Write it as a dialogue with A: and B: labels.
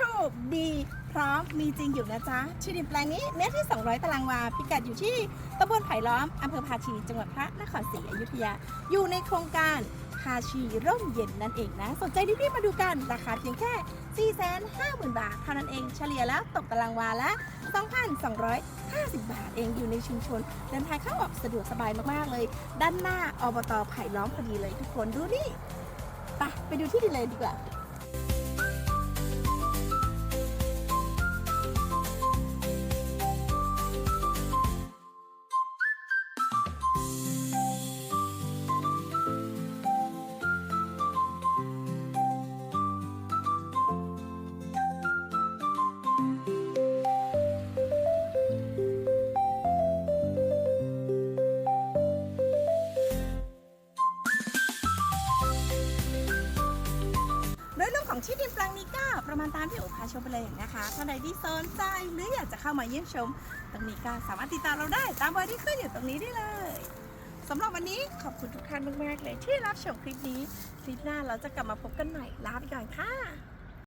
A: ถูกดีพร้อมมีจริงอยู่นะจ๊ะที่ดินแปลงนี้เนื้อที่ 200 ตารางวา พิกัดอยู่ที่ตำบลไผ่ล้อมอำเภอภาชี จังหวัดพระนครศรีอยุธยา อยู่ในโครงการภาชีร่มเย็นนั่นเองนะ สนใจรีบๆมาดูกัน ราคาเพียงแค่ 450,000 บาท เท่านั้นเอง เฉลี่ยแล้วตกตารางวาละ 2,250 บาทเองอยู่ในชุมชน เดินทางเข้าออกสะดวกสบายมากๆเลย ด้านหน้าอบตไผ่ล้อมพอดีเลยทุกคนดูนี่ ไปไปดูที่ดินเลยดีกว่า ยเรื่องของที่ดินแปลงนี้ก็ประมาณตามที่โอพาชมไปเลยนะคะท่านใดที่สนใจหรืออยากจะเข้ามาเยี่ยมชม ตรงนี้ก็สามารถติดตามเราได้ตามเบอร์ที่ขึ้นอยู่ตรงนี้ได้เลยสำหรับวันนี้ขอบคุณทุกท่านมากๆเลยที่รับชมคลิปนี้ คลิปหน้าเราจะกลับมาพบกันใหม่ลาไปก่อนค่ะ